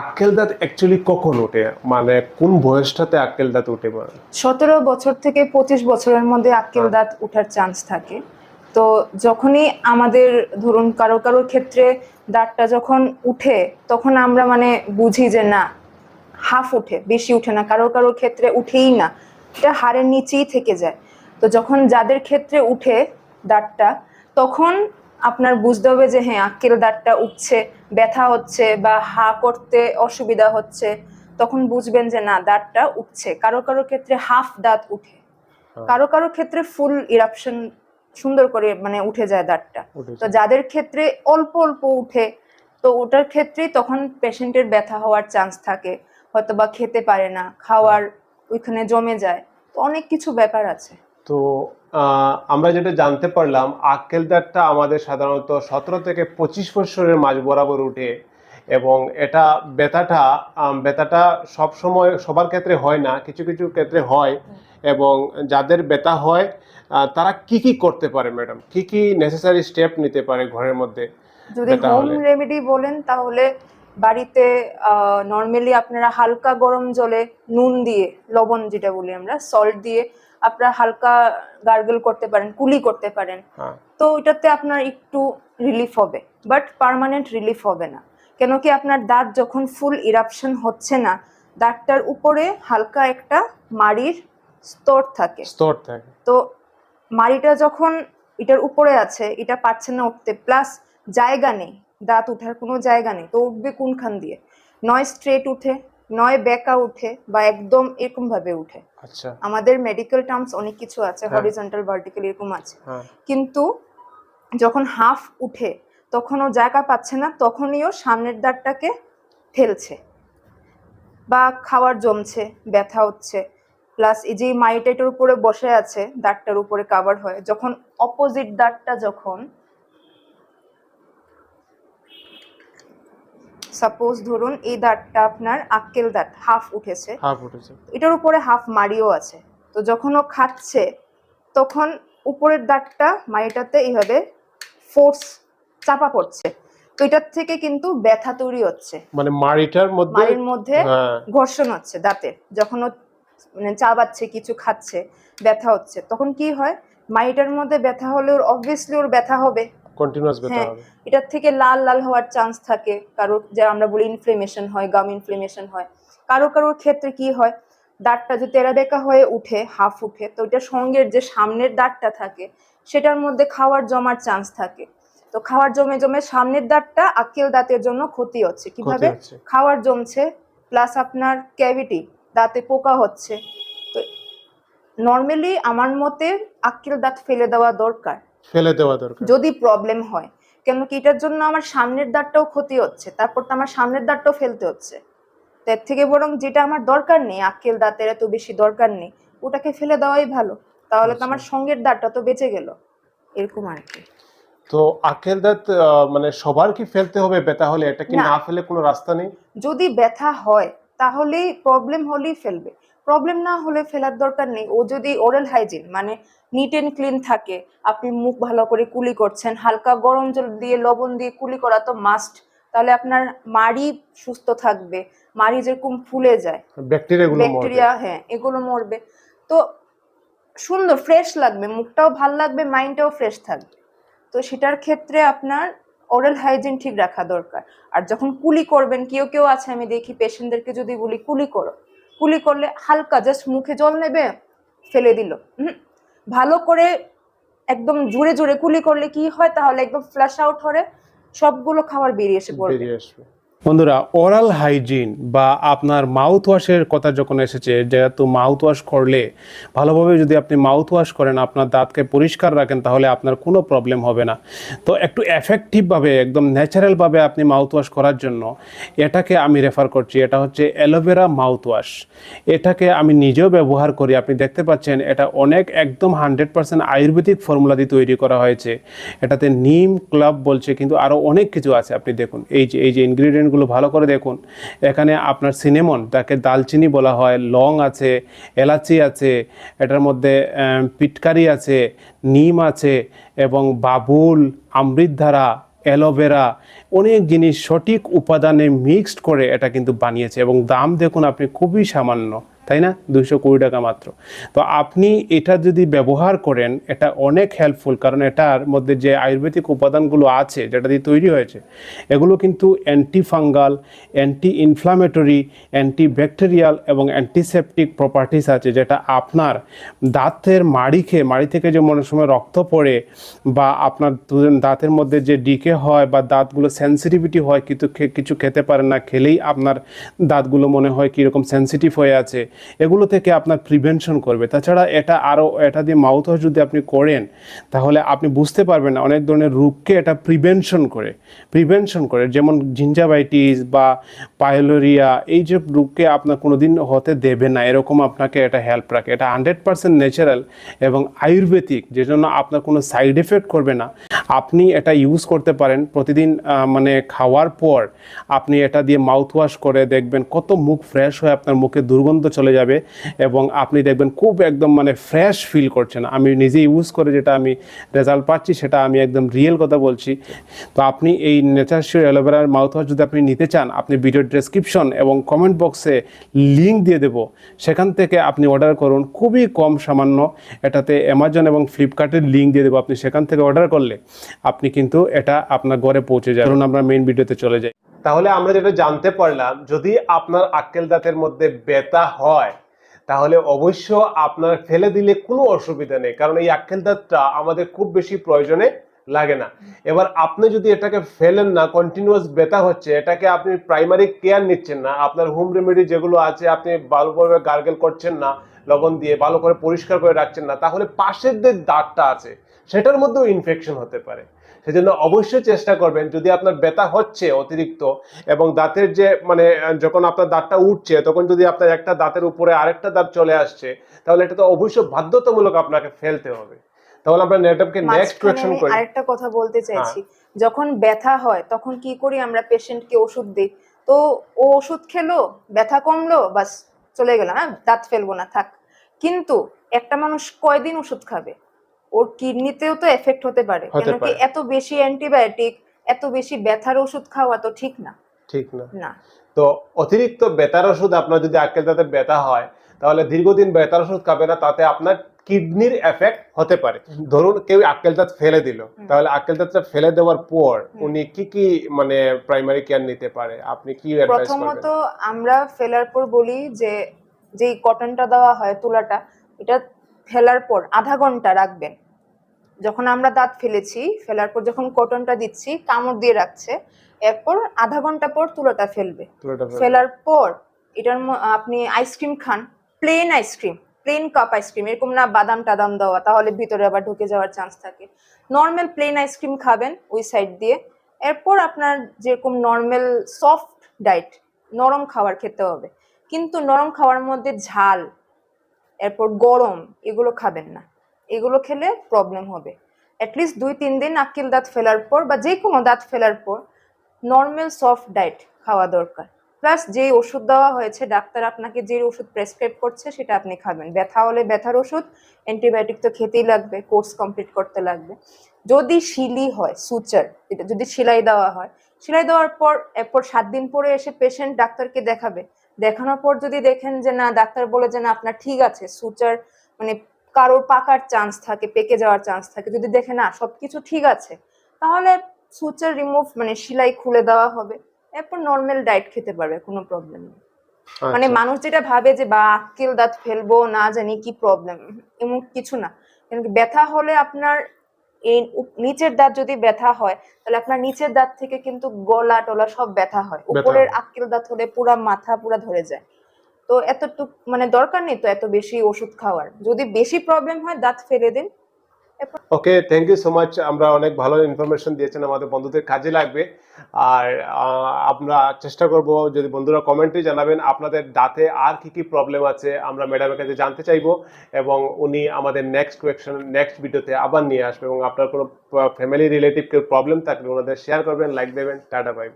আক্কেল দাঁত অ্যাকচুয়ালি কখন ওঠে? মানে কোন বয়সটাতে আক্কেল দাঁত উঠে মানে সতেরো বছর থেকে পঁচিশ বছরের মধ্যে আক্কেল দাঁত ওঠার চান্স থাকে। তো যখনই আমাদের ধরুন কারও কারোর ক্ষেত্রে দাঁতটা যখন উঠে তখন আমরা মানে বুঝি যে না হাফ উঠে বেশি উঠে না। কারও কারোর ক্ষেত্রে উঠেই না। এটা হাড়ের নিচেই থেকে যায়। তো যখন যাদের ক্ষেত্রে উঠে দাঁতটা তখন আপনার বুঝতে হবে যে হ্যাঁ আক্কেল দাঁতটা উঠছে ব্যথা হচ্ছে বা হা করতে অসুবিধা হচ্ছে তখন বুঝবেন যে না দাঁতটা উঠছে কারও কারও ক্ষেত্রে হাফ দাঁত উঠে। কারও কারও ক্ষেত্রে ফুল ইরাপশন সুন্দর করে মানে উঠে যায় দাঁতটা। তো যাদের ক্ষেত্রে অল্প অল্প উঠে তো ওটার ক্ষেত্রেই তখন পেশেন্টের ব্যথা হওয়ার চান্স থাকে। হয়তো বা খেতে পারে না খাওয়ার ওইখানে জমে যায়। তো অনেক কিছু ব্যাপার আছে। তো আমরা যেটা জানতে পারলাম আক্কেল দাঁতটা আমাদের সাধারণত সতেরো থেকে পঁচিশ বছরের মাঝ বরাবর উঠে এবং এটা ব্যথাটা ব্যথাটা সব সময় সবার ক্ষেত্রে হয় না কিছু কিছু ক্ষেত্রে হয় এবং যাদের ব্যথা হয় তারা কি কি করতে পারে ম্যাডাম? কি কি নেসেসারি স্টেপ নিতে পারে ঘরের মধ্যে যদি হোম রেমেডি বলেন তাহলে বাড়িতে নর্মালি আপনারা হালকা গরম জলে নুন দিয়ে লবণ যেটা বলি আমরা সল্ট দিয়ে আপনারা হালকা গার্গল করতে পারেন কুলি করতে পারেন। হ্যাঁ। তো ওইটাতে আপনার একটু রিলিফ হবে। বাট পার্মানেন্ট রিলিফ হবে না। কেন কি আপনার দাঁত যখন ফুল ইরাপশন হচ্ছে না দাঁতটার উপরে হালকা একটা মাড়ির স্তর থাকে। স্তর থাকে। তো মাড়িটা যখন এটার উপরে আছে এটা পারছে না উঠতে। প্লাস জায়গা নেই। দাঁত উঠার কোনো জায়গা নেই। তো উঠবে কোনখান দিয়ে? নয় স্ট্রেট উঠে। নয় বেঁকা উঠে বা একদম এরকম ভাবে উঠে। আচ্ছা। আমাদের মেডিকেল টার্মস অনেক কিছু আছে। হরিজন্টাল ভার্টিক্যাল এরকম আছে। হ্যাঁ। কিন্তু যখন হাফ উঠে তখন ও জায়গা পাচ্ছে না তখনই ও সামনের দাঁতটাকে ঠেলছে বা খাওয়ার জমছে ব্যথা হচ্ছে। প্লাস এই যে মাইটাইটার উপরে বসে আছে দাঁতটার উপরে কাভার হয় যখন অপোজিট দাঁতটা যখন সাপোজ ধরুন এই দাঁতটা আপনার আক্কেল দাঁত হাফ উঠেছে। হাফ উঠেছে। এটার উপরে হাফ মারিও আছে। তো যখন ও খাচ্ছে তখন উপরের দাঁতটা মাড়িটাতে এইভাবে ফোর্স চাপা পড়ছে। তো এটার থেকে কিন্তু ব্যথা তৈরি হচ্ছে। মানে মাড়িটার মধ্যে মাড়ির মধ্যে হ্যাঁ। ঘর্ষণ হচ্ছে দাঁতে। যখন ও মানে চাবাচ্ছে কিছু খাচ্ছে ব্যথা হচ্ছে তখন কি হয়? মাড়িটার মধ্যে ব্যথা হলে ওর অবভিয়াসলি ওর ব্যথা হবে। কন্টিনিউয়াস ব্যথা হ্যাঁ হবে। এটার থেকে লাল লাল হওয়ার চান্স থাকে। কারোর যে আমরা বলি ইনফ্লেমেশন হয় গাম ইনফ্লেমেশন হয়। কারও কারোর ক্ষেত্রে কি হয় দাঁতটা যে তেরাবেকা হয়ে উঠে হাফ উঠে তো এটা সঙ্গের যে সামনের দাঁতটা থাকে সেটার মধ্যে খাওয়ার জমার চান্স থাকে। তো খাওয়ার জমে জমে সামনের দাঁতটা আক্কেল দাঁতের জন্য ক্ষতি হচ্ছে। কীভাবে? খাওয়ার জমছে প্লাস আপনার ক্যাভিটি দাঁতে পোকা হচ্ছে। তো নর্মালি আমার মতে আক্কেল দাঁত ফেলে দেওয়া দরকার। ফেলে দেওয়া দরকার। যদি প্রবলেম হয় কেন কি এটার জন্য আমার সামনের দাঁতটাও ক্ষতি হচ্ছে তারপর তো আমার সামনের দাঁতটাও ফেলতে হচ্ছে। তো এর থেকে বরং যেটা আমার দরকার নেই আক্কেল দাঁতের এত বেশি দরকার নেই ওটাকে ফেলে দেওয়াই ভালো। তাহলে তো আমার সঙ্গের দাঁতটা তো বেঁচে গেল এরকম আর কি। তো আকেল দাঁত মানে সবার কি ফেলতে হবে ব্যথা হলে? এটা কি না। না ফেলে কোনো রাস্তা নেই? যদি ব্যথা হয় তাহলে প্রবলেম হলেই ফেলবে। প্রবলেম না হলে ফেলার দরকার নেই। ও যদি ওরাল হাইজিন মানে নিট অ্যান্ড ক্লিন থাকে আপনি মুখ ভালো করে কুলি করছেন হালকা গরম জল দিয়ে লবণ দিয়ে কুলি করা তো মাস্ট তাহলে আপনার মাড়ি সুস্থ থাকবে মাড়ি যেরকম ফুলে যায়। ব্যাকটেরিয়া ব্যাকটেরিয়া হ্যাঁ এগুলো মরবে। তো সুন্দর ফ্রেশ লাগবে মুখটাও ভালো লাগবে মাইন্ডটাও ফ্রেশ থাকবে। তো সেটার ক্ষেত্রে আপনার ওরাল হাইজিন ঠিক রাখা দরকার। আর যখন কুলি করবেন কেউ কেউ আছে আমি দেখি পেশেন্টদেরকে যদি বলি কুলি করো। কুলি করলে হালকা জাস্ট মুখে জল নেবে, ফেলে দিল। ভালো করে একদম জুড়ে জুড়ে কুলি করলে কি হয়? তাহলে একদম ফ্ল্যাশ আউট হরে সবগুলো খাবার বেরিয়ে এসে পড়বে। বন্ধুরা ওরাল হাইজিন বা আপনার মাউথ ওয়াশের কথা যখন এসেছে, যেহেতু মাউথ ওয়াশ করলে ভালোভাবে যদি আপনি মাউথ ওয়াশ করেন, আপনার দাঁতকে পরিষ্কার রাখেন, তাহলে আপনার কোনো প্রবলেম হবে না। তো একটু এফেক্টিভভাবে একদম ন্যাচারালভাবে আপনি মাউথ ওয়াশ করার জন্য এটাকে আমি রেফার করছি। এটা হচ্ছে অ্যালোভেরা মাউথ ওয়াশ এটাকে আমি নিজেও ব্যবহার করি। আপনি দেখতে পাচ্ছেন, এটা অনেক একদম হান্ড্রেড পার্সেন্ট আয়ুর্বেদিক ফর্মুলা দিয়ে তৈরি করা হয়েছে। এটাতে নিম, ক্লাব বলছে, কিন্তু আরও অনেক কিছু আছে। আপনি দেখুন, এই যে এই যে ইনগ্রিডিয়েন্টগুলো ভালো করে দেখুন। এখানে আপনার সিনেমন, তাকে দালচিনি বলা হয়, লং আছে, এলাচি আছে, এটার মধ্যে পিটকারি আছে, নিম আছে, এবং বাবুল, আমৃতধারা, অ্যালোভেরা, অনেক জিনিস সঠিক উপাদানে মিক্সড করে এটা কিন্তু বানিয়েছে। এবং দাম দেখুন, আপনি খুবই সামান্য। তাই না? দুইশো কুড়ি টাকা মাত্র। তো আপনি এটা যদি ব্যবহার করেন, এটা অনেক হেল্পফুল কারণ এটার মধ্যে যে আয়ুর্বেদিক উপাদানগুলো আছে, যেটা দিয়ে তৈরি হয়েছে, এগুলো কিন্তু anti fungal anti inflammatory anti bacterial এবং অ্যান্টিসেপটিক প্রপার্টিস আছে, যেটা আপনার দাঁতের মাড়ি খেয়ে, মাড়ি থেকে যে মনে সময় রক্ত পড়ে বা আপনার দাঁতের মধ্যে যে ডিকে হয় বা দাঁতগুলো সেন্সিটিভিটি হয়, কিন্তু কিছু খেতে পারেন না, খেলেই আপনার দাঁতগুলো মনে হয় কীরকম সেন্সিটিভ হয়ে আছে এগুলো থেকে আপনার প্রিভেনশন করবে। তাছাড়া এটা আরও এটা দিয়ে মাউথ ওয়াশ যদি আপনি করেন, তাহলে আপনি বুঝতে পারবেন অনেক ধরনের রোগকে এটা প্রিভেনশন করে। প্রিভেনশন করে, যেমন জিঞ্জাবাইটিস বা পাইলোরিয়া, এই যে রোগকে আপনার কোনোদিন হতে দেবে না। এরকম আপনাকে এটা হেল্প রাখে। এটা হান্ড্রেড পার্সেন্ট ন্যাচারাল এবং আয়ুর্বেদিক, যে জন্য আপনার কোনো সাইড এফেক্ট করবে না। আপনি এটা ইউজ করতে পারেন। প্রতিদিন মানে খাওয়ার পর আপনি এটা দিয়ে মাউথ ওয়াশ করে দেখবেন কত মুখ ফ্রেশ হয়ে আপনার মুখে দুর্গন্ধ চলে যাবে এবং আপনি দেখবেন খুব একদম মানে ফ্রেশ ফিল করছেন। আমি নিজে ইউজ করে যেটা আমি রেজাল্ট পাচ্ছি সেটা আমি একদম রিয়েল কথা বলছি। তো আপনি এই নেচার শিওর অ্যালোভেরার মাউথ ওয়াশ যদি আপনি নিতে চান, আপনি ভিডিও ডেসক্রিপশন এবং কমেন্ট বক্সে লিঙ্ক দিয়ে দেবো। সেখান থেকে আপনি অর্ডার করুন। খুবই কম সামান্য। এটাতে অ্যামাজন এবং ফ্লিপকার্টের লিঙ্ক দিয়ে দেবো। আপনি সেখান থেকে অর্ডার করলে আপনি কিন্তু এটা আপনার ঘরে পৌঁছে যাবে। ধরুন আমরা মেইন ভিডিওতে চলে যাই। তাহলে আমরা যেটা জানতে পারলাম, যদি আপনার আক্কেল দাঁতের মধ্যে ব্যথা হয়, তাহলে অবশ্য আপনার ফেলে দিলে কোনো অসুবিধা নেই। কারণ এই আক্কেল দাঁতটা আমাদের খুব বেশি প্রয়োজনে লাগে না। এবার আপনি যদি এটাকে ফেলেন না কন্টিনিউয়াস ব্যথা হচ্ছে, এটাকে আপনি প্রাইমারি কেয়ার নিচ্ছেন না, আপনার হোম রেমেডি যেগুলো আছে, আপনি ভালোভাবে গার্গেল করছেন না, লবণ দিয়ে ভালো করে পরিষ্কার করে রাখছেন না, তাহলে পাশের যে দাঁতটা আছে, সেটার মধ্যেও ইনফেকশন হতে পারে। সেজন্য অবশ্যই চেষ্টা করবেন যদি আপনার ব্যথা হচ্ছে অতিরিক্ত এবং দাঁতের যে মানে যখন আপনার দাঁতটা উঠছে তখন যদি আপনার একটা দাঁতের উপরে আরেকটা দাঁত চলে আসছে তাহলে এটা তো অবশ্যই বাধ্যতামূলক আপনাকে ফেলতে হবে। তাহলে আমরা নেটওয়ার্ককে নেক্সট কোয়েশ্চন করি। আরেকটা কথা বলতে চাইছি যখন ব্যথা হয় তখন কি করি আমরা পেশেন্টকে ওষুধ দিই? তো ও ওষুধ খেলো ব্যথা কমলো বাস চলে গেলাম হ্যাঁ দাঁত ফেলব না থাক। কিন্তু একটা মানুষ কয়দিন ওষুধ খাবে? ওর কিডনিতেও তো এফেক্ট হতে পারে। কেন কি এত বেশি অ্যান্টিবায়োটিক এত বেশি ব্যথার ওষুধ খাওয়া তো ঠিক না। ঠিক না। না। তো অতিরিক্ত ব্যথার ওষুধ আপনার যদি আক্কেল দাঁতে ব্যথা হয় তাহলে দীর্ঘদিন ব্যথার ওষুধ খাবে না তাতে আপনার কিডনির এফেক্ট হতে পারে। ধরুন কেউ আক্কেল দাঁত ফেলে দিল তাহলে আক্কেল দাঁতটা ফেলে দেওয়ার পর উনি কি কি মানে প্রাইমারি কেয়ার নিতে পারে? আপনি কি প্রথমত আমরা ফেলার পর বলি যে যেই কটনটা দেওয়া হয় তুলাটা এটা ফেলার পর আধা ঘণ্টা রাখবেন। যখন আমরা দাঁত ফেলেছি ফেলার পর যখন কটনটা দিচ্ছি কামড় দিয়ে রাখছে এরপর আধা ঘণ্টা পর তুলাটা ফেলবে। ফেলার পর এটার আপনি আইসক্রিম খান plain ice cream plain cup ice cream এরকম না বাদাম টাদাম দেওয়া তাহলে ভিতরে আবার ঢুকে যাওয়ার চান্স থাকে। নর্মাল প্লেন আইসক্রিম খাবেন ওই সাইড দিয়ে। এরপর আপনার যেরকম নর্মাল সফট ডায়েট নরম খাবার খেতে হবে। কিন্তু নরম খাওয়ার মধ্যে ঝাল এরপর গরম, এগুলো খাবেন না। এগুলো খেলে প্রবলেম হবে। অ্যাটলিস্ট দুই, তিন দিন আক্কেল দাঁত ফেলার পর বা যে কোনো দাঁত ফেলার পর নর্মাল সফট ডায়েট খাওয়া দরকার। প্লাস যে ওষুধ দেওয়া হয়েছে, ডাক্তার আপনাকে যে ওষুধ প্রেসক্রাইব করছে, সেটা আপনি খাবেন। ব্যথা হলে ব্যথার ওষুধ অ্যান্টিবায়োটিক তো খেতেই লাগবে কোর্স কমপ্লিট করতে লাগবে। যদি শিলি হয় সুচার এটা যদি সেলাই দেওয়া হয়, সেলাই দেওয়ার পর, এরপর সাত দিন পরে এসে পেশেন্ট ডাক্তারকে দেখাবে দেখানোর পর যদি দেখেন যে না ডাক্তার বলে যে না আপনার ঠিক আছে সুচার মানে কারোর পাকার চান্স থাকে পেকে যাওয়ার চান্স থাকে যদি দেখে না সবকিছু ঠিক আছে তাহলে সুচার রিমুভ মানে সেলাই খুলে দেওয়া হবে। এরপর নর্মাল ডায়েট খেতে পারবে কোনো প্রবলেম নেই। মানে আচ্ছা। মানুষ যেটা ভাবে যে বা আক্কেল দাঁত ফেলব না জানি কি প্রবলেম এমন কিছু না। ব্যথা হলে আপনার এই নিচের দাঁত যদি ব্যথা হয় তাহলে আপনার নিচের দাঁত থেকে কিন্তু গলা টলা সব ব্যথা হয়। উপরের। আক্কেল দাঁত হলে পুরা মাথা পুরা ধরে যায়। তো এতটুক মানে দরকার নেই তো এত বেশি ওষুধ খাওয়ার। যদি বেশি প্রবলেম হয় দাঁত ফেলে দিন। Okay thank you so much আমরা অনেক ভালো ইনফরমেশন দিয়েছেন আমাদের বন্ধুদের, কাজে লাগবে। আর আমরা চেষ্টা করব, যদি বন্ধুরা কমেন্টে জানাবেন, আপনাদের দাঁতে আর কি কি প্রবলেম আছে, আমরা ম্যাডামের কাছে জানতে চাইব এবং উনি আমাদের নেক্সট কোয়েকশন নেক্সট ভিডিওতে আবার নিয়ে আসবে এবং আপনার কোনো ফ্যামিলি রিলেটিভ কেউ প্রবলেম থাকলে ওনাদের শেয়ার করবেন লাইক দেবেন, টাটা পাইবেন